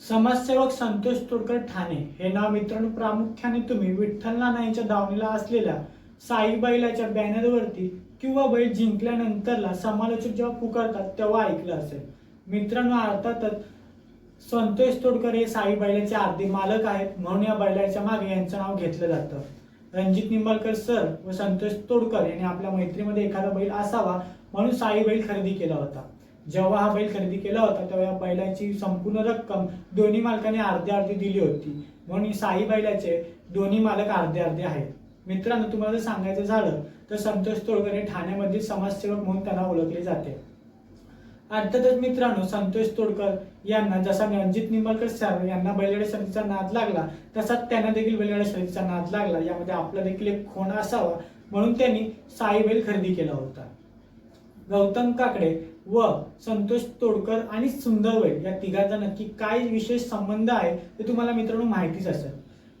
समाजसेवक संतोष तोडकर ठाणे हे नाव मित्रांनो प्रामुख्याने तुम्ही विठ्ठल नानांच्या दावणीला असलेल्या साई बैलाच्या बॅनरवरती किंवा बैल जिंकल्यानंतरला समालोचक जेव्हा पुकारतात तेव्हा ऐकलं असेल. मित्रांनो अर्थातच संतोष तोडकर हे साई बैलाचे आर्धी मालक आहेत. म्हणून या बैलाच्या मागे यांचं नाव घेतलं जातं. रणजित निंबाळकर सर व संतोष तोडकर यांनी आपल्या मैत्रीमध्ये एखादा बैल असावा म्हणून साई बैल खरेदी केला होता. जेव्हा हा बैल खरेदी केला होता तेव्हा या बैलाची संपूर्ण रक्कम दोन्ही मालकाने अर्धी अर्धी दिली होती. म्हणून साई बैलाचे दोन्ही मालक अर्धे अर्धे आहेत. मित्रांनो तुम्हाला जर सांगायचं झालं तर संतोष तोडकर हे ठाण्यामधील समाजसेवक म्हणून त्यांना ओळखले जाते. अर्थातच मित्रांनो संतोष तोडकर यांना जसा रणजित निंबाळकर सर यांना बैलगाडी शर्यतीचा नाद लागला तसाच त्यांना देखील बैलगाडी शर्यतीचा नाद लागला. यामध्ये आपला देखील एक खोणा असावा म्हणून त्यांनी साई बैल खरेदी केला होता. गौतम काकडे व संतोष तोडकर आणि सुंदर बैल या तिघांचा नक्की काय विशेष संबंध आहे ते तुम्हाला मित्रांनो माहितीच असेल.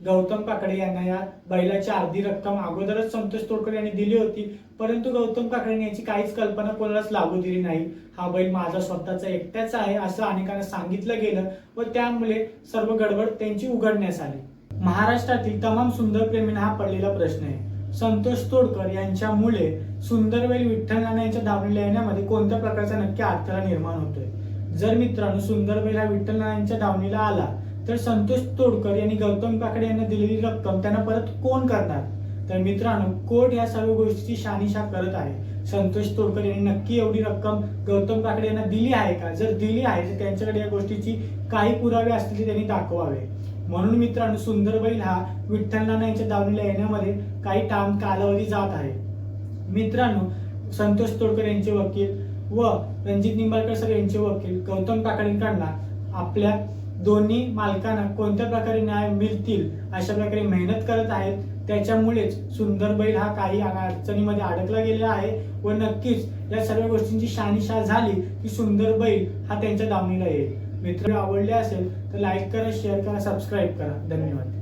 गौतम काकडे यांना या बैलाची अर्धी रक्कम अगोदरच संतोष तोडकर यांनी दिली होती परंतु गौतम काकडे यांची काहीच कल्पना कोणालाच लागू दिली नाही. हा बैल माझा स्वतःचा एकट्याचा आहे असं अनेकांना सांगितलं गेलं व त्यामुळे सर्व गडबड त्यांची उघडण्यास आली. महाराष्ट्रातील तमाम सुंदर प्रेमींना हा पडलेला प्रश्न आहे. संतोष तोडकर यांच्यामुळे सुंदरवेल विठ्ठल नाना यांच्या दावणीला येण्यामध्ये कोणत्या प्रकारचा नक्की अडथळा निर्माण होतोय? जर मित्रांनो सुंदरवेल हा विठ्ठल नाना यांच्या दावणीला आला तर संतोष तोडकर यांनी गौतम काकडे यांना दिलेली रक्कम त्यांना परत कोण करणार? तर मित्रांनो कोर्ट या सर्व गोष्टीची शानिशा करत आहे. संतोष तोडकर यांनी नक्की एवढी रक्कम गौतम काकडे यांना दिली आहे का? जर दिली आहे तर त्यांच्याकडे या गोष्टीची काही पुरावे असतील त्यांनी दाखवावे. म्हणून मित्रांनो सुंदर बैल हा विठ्ठलनाना यांच्या दावणीला येण्यामध्ये काही टाम कालावधी जात आहे. मित्रांनो संतोष तोडकर यांचे वकील व रणजित निंबाळकर सर यांचे वकील गौतम काकडेंकडनं आपल्या दोन्ही मालकांना कोणत्या प्रकारे न्याय मिळतील अशा प्रकारे मेहनत करत आहेत त्याच्यामुळेच सुंदर बैल हा काही अडचणीमध्ये अडकला गेलेला आहे व नक्कीच या सर्व गोष्टींची शानिशा झाली की सुंदर बैल हा त्यांच्या दावणीला येईल. मित्र आवडले असेल तर लाईक करा शेअर करा सबस्क्राईब करा. धन्यवाद.